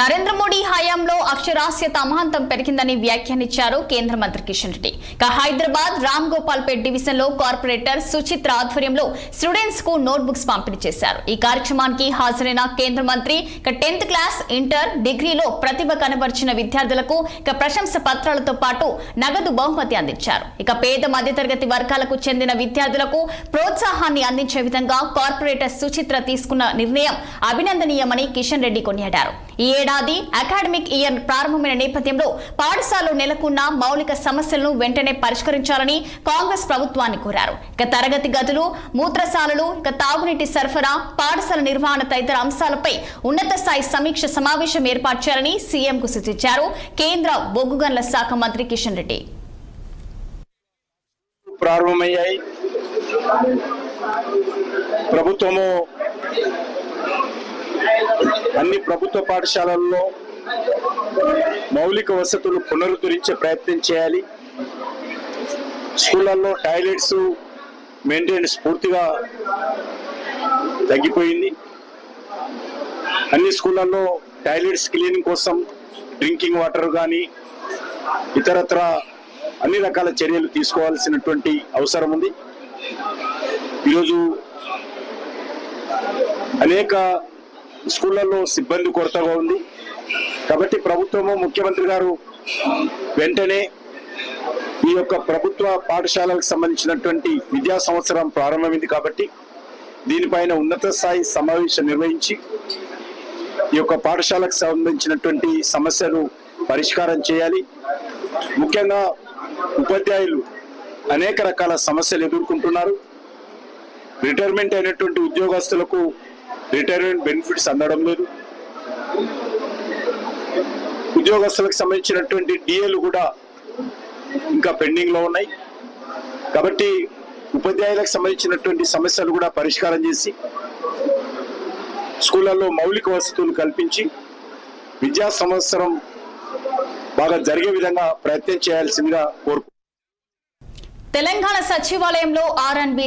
నరేంద్ర మోడీ హయాంలో అక్షరాస్యత అమాంతం పెరిగిందని వ్యాఖ్యానించారు కేంద్ర మంత్రి కిషన్ రెడ్డి. ఇక హైదరాబాద్ రామ్ గోపాల్ పేట్ డివిజన్లో కార్పొరేటర్ సుచిత్ర ఆధ్వర్యంలో స్టూడెంట్స్కు నోట్ బుక్స్ పంపిణీ చేశారు. ఈ కార్యక్రమానికి హాజరైన కేంద్ర మంత్రి ఇక టెన్త్ క్లాస్ ఇంటర్ డిగ్రీలో ప్రతిభ కనబరిచిన విద్యార్థులకు ఇక ప్రశంస పత్రాలతో పాటు నగదు బహుమతి అందించారు. ఇక పేద మధ్యతరగతి వర్గాలకు చెందిన విద్యార్థులకు ప్రోత్సాహాన్ని అందించే విధంగా కార్పొరేటర్ సుచిత్ర తీసుకున్న నిర్ణయం అభినందనీయమని కిషన్ రెడ్డి కొనియాడారు. ఈ ఏడాది అకాడమిక్ ఇయర్ ప్రారంభమైన నేపథ్యంలో పాఠశాలలో నెలకొన్న మౌలిక సమస్యలను వెంటనే పరిష్కరించాలని కాంగ్రెస్ ప్రభుత్వాన్ని కోరారు. ఇక తరగతి గదులు మూత్రశాలలు ఇక తాగునీటి సరఫరా పాఠశాల నిర్వహణ తదితర అంశాలపై ఉన్నత స్థాయి సమీక్ష సమావేశం ఏర్పాటు చేయాలని సీఎంకు సూచించారు కేంద్ర బొగ్గు గనుల శాఖ మంత్రి కిషన్ రెడ్డి. ప్రారంభమయ్యాయి. ప్రభుత్వము అన్ని ప్రభుత్వ పాఠశాలల్లో మౌలిక వసతులు పునరుద్ధరించే ప్రయత్నం చేయాలి. స్కూళ్ళల్లో టాయిలెట్స్ మెయింటెనెన్స్ పూర్తిగా తగ్గిపోయింది. అన్ని స్కూళ్ళల్లో టాయిలెట్స్ క్లీనింగ్ కోసం డ్రింకింగ్ వాటర్ కానీ ఇతరత్ర అన్ని రకాల చర్యలు తీసుకోవాల్సినటువంటి అవసరం ఉంది. ఈరోజు అనేక స్కూళ్ళల్లో సిబ్బంది కొరతగా ఉంది. కాబట్టి ప్రభుత్వము ముఖ్యమంత్రి గారు వెంటనే ఈ యొక్క ప్రభుత్వ పాఠశాలకు సంబంధించినటువంటి విద్యా సంవత్సరం ప్రారంభమైంది కాబట్టి దీనిపైన ఉన్నత స్థాయి సమావేశం నిర్వహించి ఈ యొక్క పాఠశాలకు సంబంధించినటువంటి సమస్యలు పరిష్కారం చేయాలి. ముఖ్యంగా ఉపాధ్యాయులు అనేక రకాల సమస్యలు ఎదుర్కొంటున్నారు. రిటైర్మెంట్ అయినటువంటి ఉద్యోగస్తులకు రిటైర్మెంట్ బెనిఫిట్స్ అందడం లేదు. ఉద్యోగస్తులకు సంబంధించినటువంటి డిఏలు కూడా ఇంకా పెండింగ్లో ఉన్నాయి. కాబట్టి ఉపాధ్యాయులకు సంబంధించినటువంటి సమస్యలు కూడా పరిష్కారం చేసి స్కూళ్ళల్లో మౌలిక వసతులు కల్పించి విద్యా సంవత్సరం బాగా జరిగే విధంగా ప్రయత్నం చేయాల్సిందిగా కోరుకుంటున్నాను. తెలంగాణ సచివాలయంలో ఆర్ అండ్ బి